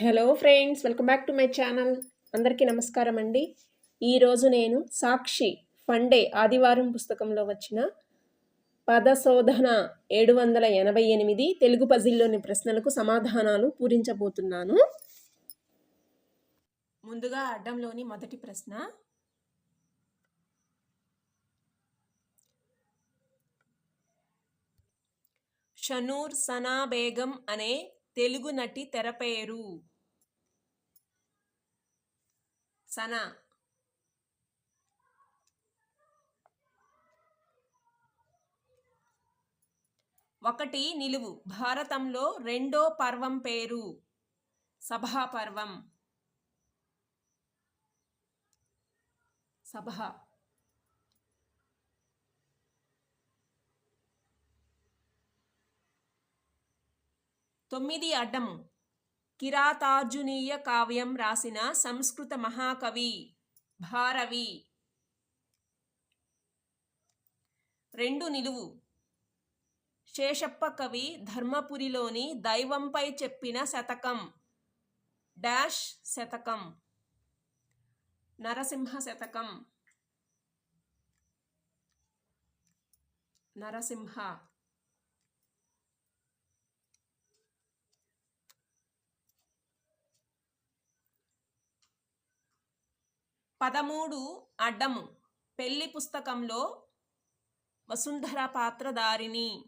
Hello friends welcome back to my channel అందరికీ నమస్కారం అండి. ఈరోజు నేను సాక్షి ఫండే ఆదివారం పుస్తకంలో వచ్చిన పదశోధన ఏడు వందల ఎనభై ఎనిమిది తెలుగు పజిల్లోని ప్రశ్నలకు సమాధానాలు పూరించబోతున్నాను. ముందుగా అడ్డంలోని మొదటి ప్రశ్న. షనూర్ సనా బేగం అనే తెలుగు నటి తెర పేరు? సనా. ఒకటి నిలువు. భారతంలో రెండో పర్వం పేరు? సభా పర్వం సభ. తొమ్మిది అడ్డం కిరాతార్జునీయ కావ్యం రాసిన సంస్కృత మహాకవి భారవి. రెండు నిలువు. శేషప్ప కవి ధర్మపురిలోని దైవంపై చెప్పిన శతకం. డాష్ శతకం. నరసింహ శతకం. నరసింహ. పదమూడు అడ్డము. పెళ్ళి పుస్తకంలో వసుంధర పాత్రధారిణి.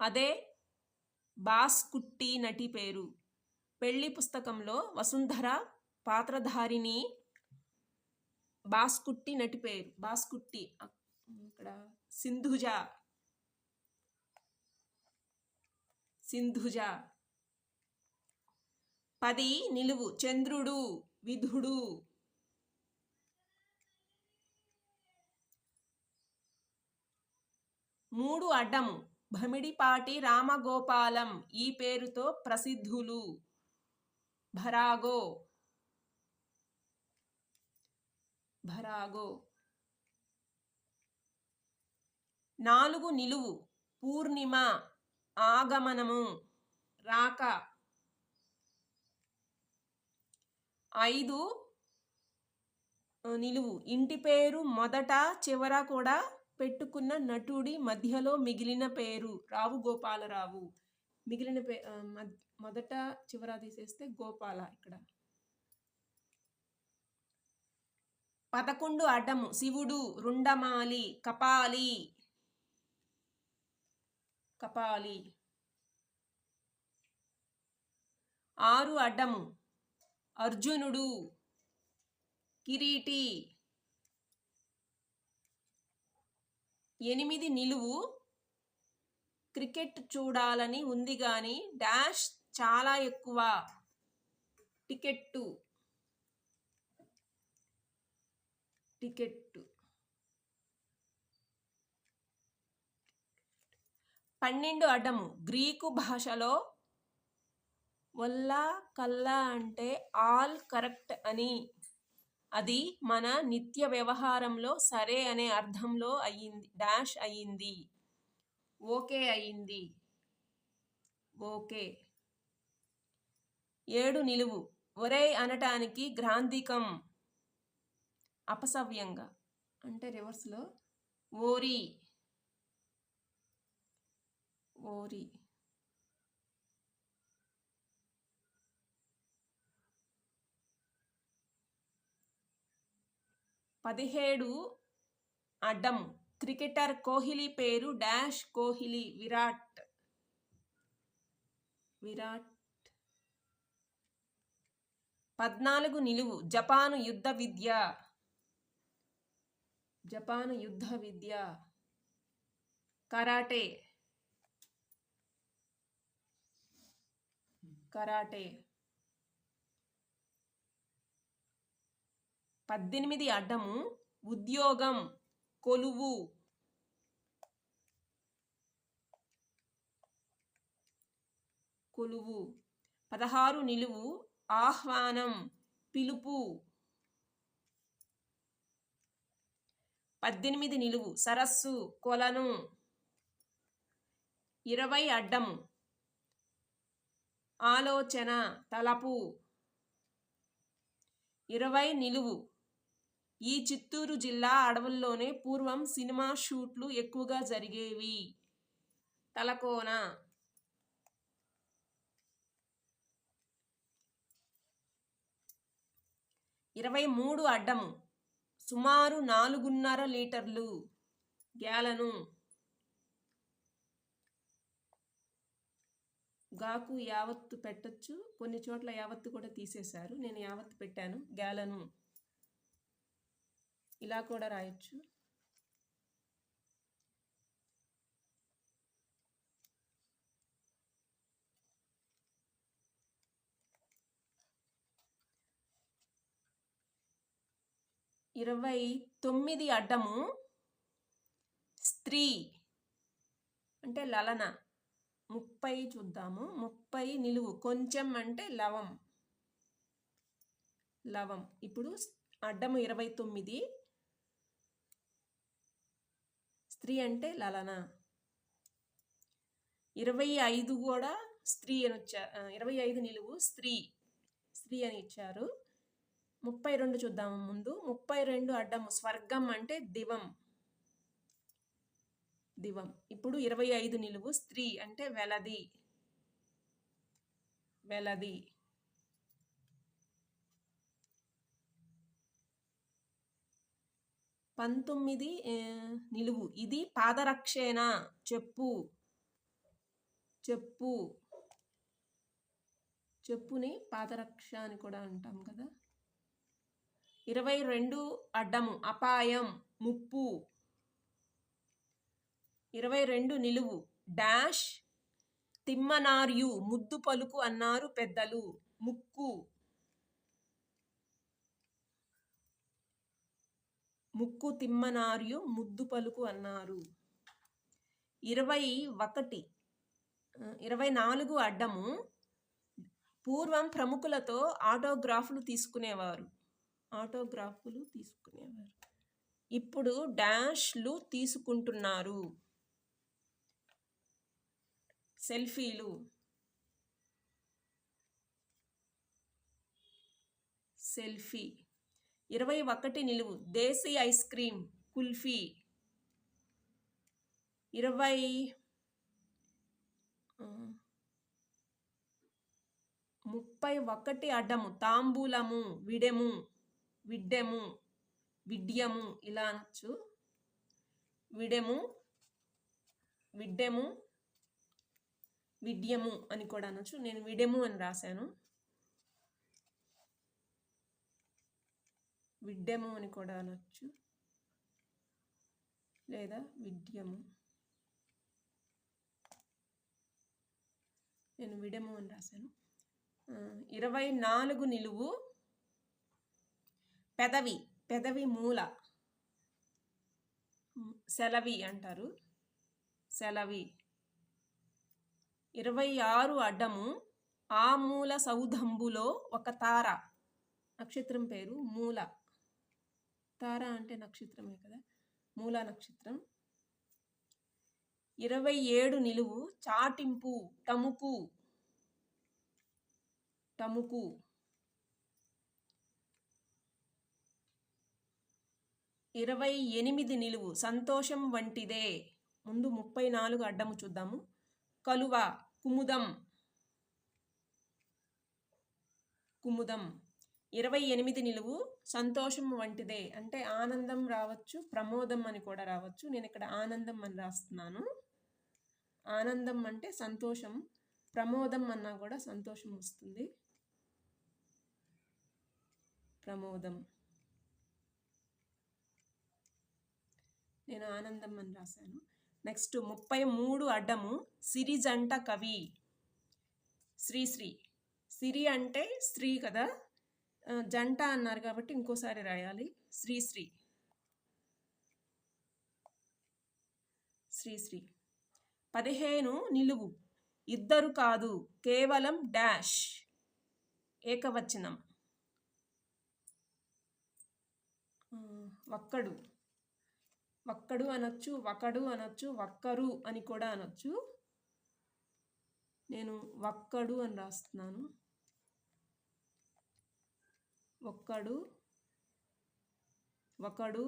అదే బాస్కుట్టి నటి పేరు. పెళ్ళి పుస్తకంలో వసుంధర పాత్రధారిణి బాస్కుట్టి నటి పేరు. బాస్కుట్టి ఇక్కడ సింధుజ. సింధుజ. పది నిలువు చంద్రుడు విధుడు. మూడు అడ్డం భమిడిపాటి రామగోపాలం ఈ పేరుతో ప్రసిద్ధులు. భరాగో. భరాగో. నాలుగు నిలువు. పూర్ణిమ. ఆగమనము. రాక. ఐదు నిలువు. ఇంటి పేరు మొదట చివర కూడా పెట్టుకున్న నటుడి మధ్యలో మిగిలిన పేరు. రావు గోపాలరావు. మిగిలిన పే మొదట చివర తీసేస్తే గోపాల ఇక్కడ. పదకొండు అడ్డము శివుడు రుండమాలి కపాలి. కపాలి. ఆరు అడ్డము అర్జునుడు కిరీటి. ఎనిమిది నిలువు క్రికెట్ చూడాలని ఉంది కానీ డాష్ చాలా ఎక్కువ. టికెట్టు. టికెట్టు. పన్నెండు అడ్డము. గ్రీకు భాషలో వల్లా కల్లా అంటే ఆల్ కరెక్ట్ అని. అది మన నిత్య వ్యవహారంలో సరే అనే అర్థంలో అయ్యింది డాష్ అయ్యింది. ఓకే అయ్యింది. ఓకే. ఏడు నిలువు. ఒరే అనటానికి గ్రాంధికం. అపసవ్యంగా. అంటే రివర్స్లో ఓరి. ఓరి. పదిహేడు అడ్డం. క్రికెటర్ కోహ్లీ పేరు డాష్ కోహ్లీ. విరాట్. విరాట్. పద్నాలుగు నిలువు. జపాను యుద్ధ విద్య. జపాను యుద్ధ విద్య. కరాటే. కరాటే. పద్దెనిమిది అడ్డము ఉద్యోగం కొలువు. కొలువు. పదహారు నిలువు ఆహ్వానం పిలుపు. పద్దెనిమిది నిలువు సరస్సు కొలను. ఇరవై అడ్డము ఆలోచన తలపు. ఇరవై నిలువు ఈ చిత్తూరు జిల్లా అడవుల్లోనే పూర్వం సినిమా షూట్లు ఎక్కువగా జరిగేవి. తలకోన ఇరవై మూడు అడ్డము సుమారు నాలుగున్నర లీటర్లు గ్యాలను గాకు యావత్తు పెట్టొచ్చు. కొన్ని చోట్ల యావత్తు కూడా తీసేశారు. నేను యావత్తు పెట్టాను గ్యాలను. ఇలా కూడా రాయొచ్చు. ఇరవై తొమ్మిది అడ్డము స్త్రీ అంటే లలన. ముప్పై చూద్దాము. ముప్పై నిలువు. కొంచెం అంటే లవం. లవం. ఇప్పుడు అడ్డము ఇరవై తొమ్మిది స్త్రీ అంటే లలన. ఇరవై ఐదు కూడా స్త్రీ అని వచ్చారు ఇరవై ఐదు నిలువు స్త్రీ స్త్రీ అని ఇచ్చారు. ముప్పై రెండు చూద్దాము ముందు. ముప్పై రెండు అడ్డము స్వర్గం అంటే దివం. దివం. ఇప్పుడు ఇరవై ఐదు నిలువు స్త్రీ అంటే వెలది. వెలది. పంతొమ్మిది నిలువు. ఇది పాదరక్షేణ. చెప్పు. చెప్పు. చెప్పుని పాదరక్ష అని కూడా అంటాం కదా. ఇరవై రెండు అడ్డము. అపాయం. ముప్పు. ఇరవై రెండు నిలువు. డాష్. తిమ్మనార్యు. ముద్దు పలుకు అన్నారు పెద్దలు. ముక్కు. ముక్కు తిమ్మనార్యు ముద్దు పలుకు అన్నారు. ఇరవై ఒకటి ఇరవై నాలుగు అడ్డము పూర్వం ప్రముఖులతో ఆటోగ్రాఫ్లు తీసుకునేవారు. ఆటోగ్రాఫ్లు తీసుకునేవారు. ఇప్పుడు డాష్లు తీసుకుంటున్నారు. సెల్ఫీలు. సెల్ఫీ. ఇరవై ఒకటి నిలువు. దేశీ ఐస్ క్రీమ్ కుల్ఫీ. ఇరవై ముప్పై ఒకటి అడ్డము. తాంబూలము విడెము విడ్డెము విడ్యము ఇలా అనొచ్చు. విడెము విడ్డెము విడ్యము అని కూడా అనొచ్చు. నేను విడెము అని రాశాను. విడ్డెము అని కూడా అనొచ్చు. లేదా విడ్యము. నేను విడము అని రాశాను. ఇరవై నాలుగు నిలువు పెదవి పెదవి మూల. సెలవి అంటారు. సెలవి. ఇరవై ఆరు అడ్డము ఆ మూల సౌధంబులో ఒక తార. నక్షత్రం పేరు మూల. తార అంటే నక్షత్రమే కదా? మూల నక్షత్రం. ఇరవై ఏడు నిలువు చాటింపు టముకు. టముకు. ఇరవై ఎనిమిది నిలువు సంతోషం వంటిదే. ముందు ముప్పై నాలుగు అడ్డము చూద్దాము. కలువ కుముదం. కుముదం. ఇరవై ఎనిమిది నిలువు సంతోషం వంటిదే. అంటే ఆనందం రావచ్చు ప్రమోదం అని కూడా రావచ్చు. నేను ఇక్కడ ఆనందం అని రాస్తున్నాను. ఆనందం అంటే సంతోషం ప్రమోదం అన్నా కూడా సంతోషం వస్తుంది. ప్రమోదం. నేను ఆనందం అని రాశాను. నెక్స్ట్ ముప్పై మూడు అడ్డము సిరిజంట కవి. శ్రీశ్రీ సిరి అంటే స్త్రీ కదా? జంట అన్నారు కాబట్టి ఇంకోసారి రాయాలి. శ్రీశ్రీ శ్రీశ్రీ పదిహేను నిలువు. ఇద్దరు కాదు కేవలం డాష్. ఏకవచనం. ఒక్కడు ఒక్కడు అనొచ్చు ఒకడు అనొచ్చు ఒక్కరు అని కూడా అనొచ్చు. నేను ఒక్కడు అని రాస్తున్నాను. ఒక్కడు ఒకడు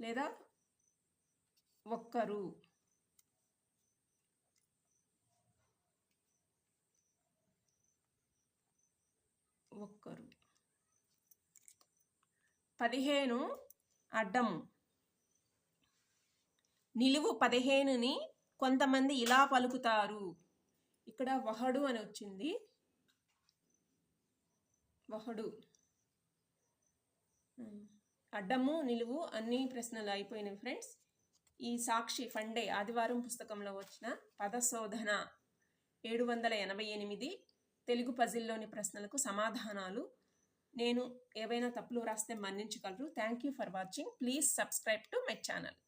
లేదా ఒక్కరు. ఒక్కరు. పదిహేను అడ్డము నిలువు పదిహేనుని కొంతమంది ఇలా పలుకుతారు. ఇక్కడ వహడు అని వచ్చింది. వహుడు అడ్డము నిలువు అన్ని ప్రశ్నలు అయిపోయినాయి ఫ్రెండ్స్. ఈ సాక్షి ఫండే ఆదివారం పుస్తకంలో వచ్చిన పదశోధన ఏడు వందల ఎనభై ఎనిమిది తెలుగు పజిల్లోని ప్రశ్నలకు సమాధానాలు. నేను ఏవైనా తప్పులు రాస్తే మన్నించగలరు. Thank you for watching please subscribe to my channel